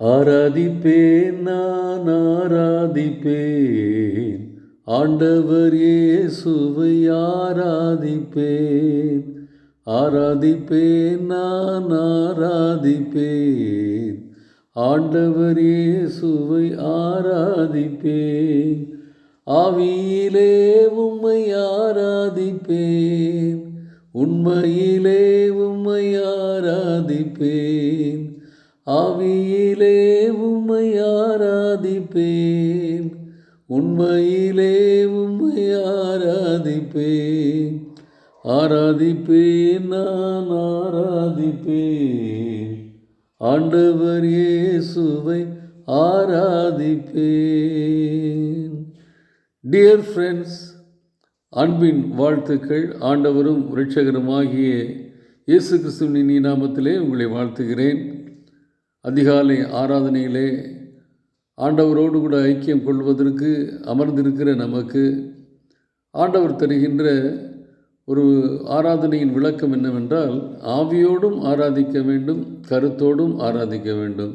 ஆராதிப்பேன் நான் ஆராதிப்பேன். ஆண்டவர் இயேசுவை ஆராதிப்பேன். ஆராதிப்பேன் நான் ஆராதிப்பேன். ஆண்டவர் இயேசுவை ஆராதிப்பேன். ஆவியிலே உம்மை ஆராதிப்பேன். உண்மையிலே உம்மை ஆராதிப்பேன். ஆவியிலே உம்மை ஆராதிப்பேன். உண்மையிலே உம்மை ஆராதிப்பேன். ஆராதிப்பேன் நான் ஆராதிப்பேன். ஆண்டவர் இயேசுவை ஆராதிப்பேன். டியர் ஃப்ரெண்ட்ஸ் அன்பின் வாழ்த்துக்கள். ஆண்டவரும் இரட்சகருமாகிய இயேசு கிறிஸ்துவின் நாமத்திலே உங்களை வாழ்த்துகிறேன். அதிகாலை ஆராதனையிலே ஆண்டவரோடு கூட ஐக்கியம் கொள்வதற்கு அமர்ந்திருக்கிற நமக்கு ஆண்டவர் தருகின்ற ஒரு ஆராதனையின் விளக்கம் என்னவென்றால் ஆவியோடும் ஆராதிக்க வேண்டும் கருத்தோடும் ஆராதிக்க வேண்டும்.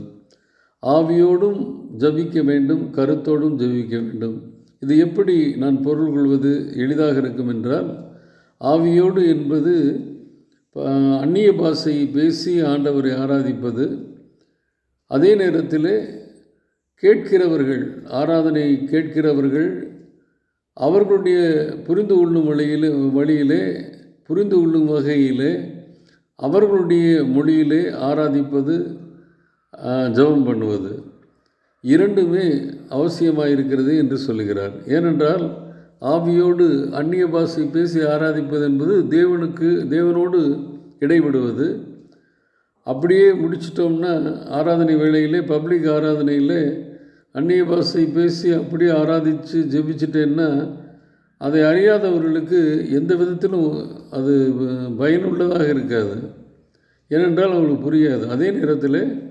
ஆவியோடும் ஜபிக்க வேண்டும் கருத்தோடும் ஜபிக்க வேண்டும். இது எப்படி நான் பொருள் கொள்வது எளிதாக இருக்கும் என்றால் ஆவியோடு என்பது அந்நிய பாஷை பேசி ஆண்டவரை ஆராதிப்பது அதே நேரத்தில் கேட்கிறவர்கள் ஆராதனை கேட்கிறவர்கள் அவர்களுடைய புரிந்து கொள்ளும் வழியில் வழியிலே புரிந்து கொள்ளும் வகையிலே அவர்களுடைய மொழியிலே ஆராதிப்பது ஜபம் பண்ணுவது இரண்டுமே அவசியமாக இருக்கிறது என்று சொல்லுகிறார். ஏனென்றால் ஆவியோடு அந்நிய பாஷை பேசி ஆராதிப்பது என்பது தேவனுக்கு தேவனோடு இடைவிடுவது. அப்படியே முடிச்சிட்டோம்னா ஆராதனை வேளையிலே பப்ளிக் ஆராதனையில் அந்நிய பாஷை பேசி அப்படியே ஆராதித்து ஜெபிச்சிட்டேன்னா அதை அறியாதவர்களுக்கு எந்த விதத்திலும் அது பயனுள்ளதாக இருக்காது. ஏனென்றால் அவங்களுக்கு புரியாது. அதே நேரத்தில்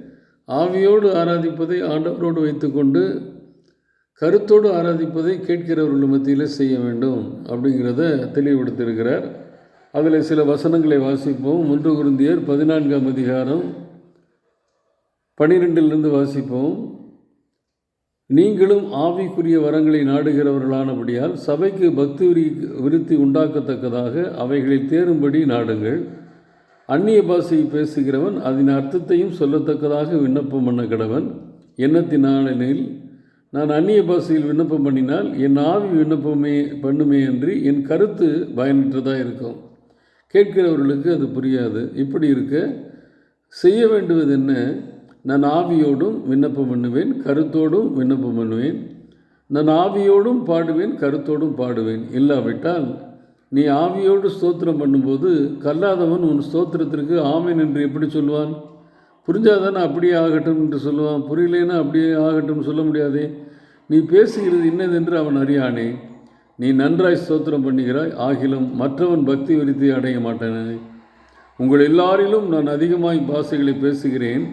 ஆவியோடு ஆராதிப்பதை ஆண்டவரோடு வைத்துக்கொண்டு கருத்தோடு ஆராதிப்பதை கேட்கிறவர்கள் மத்தியில் செய்ய வேண்டும் அப்படிங்கிறத தெளிவுபடுத்தியிருக்கிறார். அதில் சில வசனங்களை வாசிப்போம். ஒன்று குருந்தியர் பதினான்காம் அதிகாரம் பனிரெண்டிலிருந்து வாசிப்போம். நீங்களும் ஆவிக்குரிய வரங்களை நாடுகிறவர்களானபடியால் சபைக்கு பக்தி விருத்தி உண்டாக்கத்தக்கதாக அவைகளை தேரும்படி நாடுங்கள். அந்நிய பாஷையை பேசுகிறவன் அதன் அர்த்தத்தையும் சொல்லத்தக்கதாக விண்ணப்பம் பண்ண கடவன். எண்ணத்தினாலெனில் நான் அந்நிய பாஷையில் விண்ணப்பம் பண்ணினால் என் ஆவி விண்ணப்பமே பண்ணுமே அன்றி என் கருத்து பயனற்றதாக இருக்கும் கேட்கிறவர்களுக்கு அது புரியாது. இப்படி இருக்க செய்ய வேண்டுவது என்ன? நான் ஆவியோடும் விண்ணப்பம் பண்ணுவேன் கருத்தோடும் விண்ணப்பம் பண்ணுவேன். நான் ஆவியோடும் பாடுவேன் கருத்தோடும் பாடுவேன். இல்லாவிட்டால் நீ ஆவியோடு ஸ்தோத்திரம் பண்ணும்போது கல்லாதவன் உன் ஸ்தோத்திரத்திற்கு ஆமேன் என்று எப்படி சொல்லுவான் புரிஞ்சாதானே அப்படியே ஆகட்டும் என்று சொல்லுவான்? புரியலேன்னா அப்படியே ஆகட்டும் சொல்ல முடியாதே. நீ பேசுகிறது இன்னதென்று அவன் அறியானே. நீ நன்றாய் ஸ்தோத்திரம் பண்ணுகிறாய் ஆகிலும் மற்றவன் பக்தி விருத்தி அடைய மாட்டானே. உங்கள் எல்லாரிலும் நான் அதிகமாய் பாஷைகளை பேசுகிறேன்.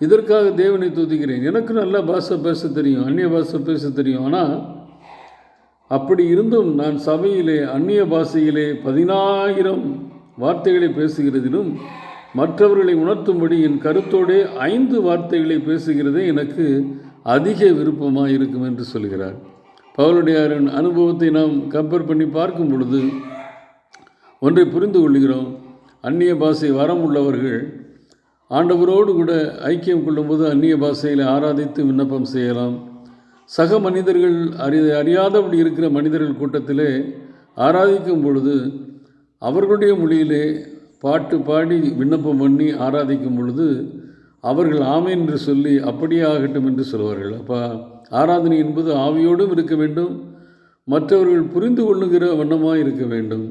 இதற்காக தேவனை துதிக்கிறேன். எனக்கு நல்ல பாஷை பேச தெரியும் அந்நிய பாஷை பேச தெரியும். ஆனால் அப்படி இருந்தும் நான் சபையிலே அந்நிய பாஷையிலே பதினாயிரம் வார்த்தைகளை பேசுகிறதிலும் மற்றவர்களை உணர்த்தும்படி என் கருத்தோடே ஐந்து வார்த்தைகளை பேசுகிறதே எனக்கு அதிக விருப்பமாக இருக்கும் என்று சொல்கிறார். பவுலுடையாரின் அனுபவத்தை நாம் கம்பேர் பண்ணி பார்க்கும் பொழுது ஒன்றை புரிந்து கொள்கிறோம். அந்நிய பாஷை வரம் உள்ளவர்கள் ஆண்டவரோடு கூட ஐக்கியம் கொள்ளும்போது அந்நிய பாஷையில் ஆராதித்து விண்ணப்பம் செய்யலாம். சக மனிதர்கள் அறி அறியாதபடி இருக்கிற மனிதர்கள் கூட்டத்திலே ஆராதிக்கும் பொழுது அவர்களுடைய மொழியிலே பாட்டு பாடி விண்ணப்பம் பண்ணி ஆராதிக்கும் பொழுது அவர்கள் ஆமை என்று சொல்லி அப்படியே ஆகட்டும் என்று சொல்வார்கள். அப்போ ஆராதனை என்பது ஆவியோடும் இருக்க வேண்டும் மற்றவர்கள் புரிந்து கொள்ளுகிற வண்ணமாக இருக்க வேண்டும்.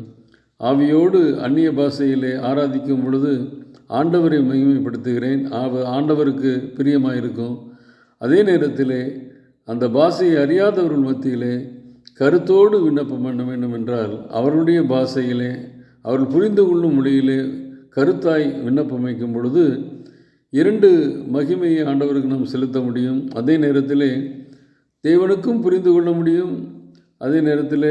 ஆவியோடு அந்நிய பாஷையிலே ஆராதிக்கும் பொழுது ஆண்டவரை மகிமைப்படுத்துகிறேன். ஆவ ஆண்டவருக்கு பிரியமாக இருக்கும் அதே நேரத்திலே அந்த பாஷையை அறியாதவர்கள் மத்தியிலே கருத்தோடு விண்ணப்பம் பண்ண வேண்டும் என்றால் அவருடைய பாஷையிலே அவர்கள் புரிந்து கொள்ளும் மொழியிலே கருத்தாய் விண்ணப்பம் வைக்கும் பொழுது இரண்டு மகிமையை ஆண்டவருக்கு நாம் செலுத்த முடியும். அதே நேரத்தில் தேவனுக்கும் புரிந்து கொள்ள முடியும். அதே நேரத்தில்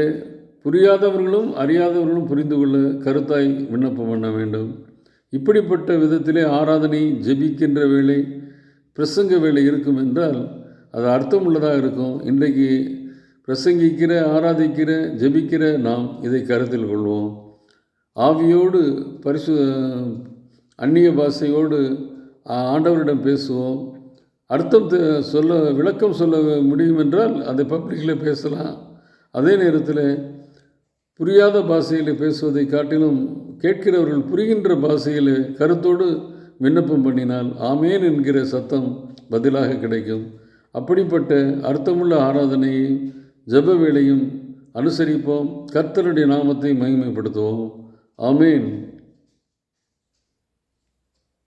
புரியாதவர்களும் அறியாதவர்களும் புரிந்து கொள்ள கருத்தாய் விண்ணப்பம் பண்ண வேண்டும். இப்படிப்பட்ட விதத்திலே ஆராதனை ஜெபிக்கின்ற வேலை பிரசங்க வேலை இருக்கும் என்றால் அது அர்த்தமுள்ளதாக இருக்கும்? இன்றைக்கு பிரசங்கிக்கிற ஆராதிக்கிற ஜெபிக்கிற நாம் இதை கருத்தில் கொள்வோம். ஆவியோடு பரிசு அந்நிய பாஷையோடு ஆண்டவரிடம் பேசுவோம். அர்த்தம் தெ- சொல்ல விளக்கம் சொல்ல முடியும் என்றால் அதை பப்ளிக்கில் பேசலாம். அதே நேரத்தில் புரியாத பாஷையில் பேசுவதை காட்டிலும் கேட்கிறவர்கள் புரிகின்ற பாஷையில் கருத்தோடு விண்ணப்பம் பண்ணினால் ஆமேன் என்கிற சத்தம் பதிலாக கிடைக்கும். அப்படிப்பட்ட அர்த்தமுள்ள ஆராதனையும் ஜப வேலையும் அனுசரிப்போம். கர்த்தருடைய நாமத்தை மகிமைப்படுத்துவோம். ஆமேன்.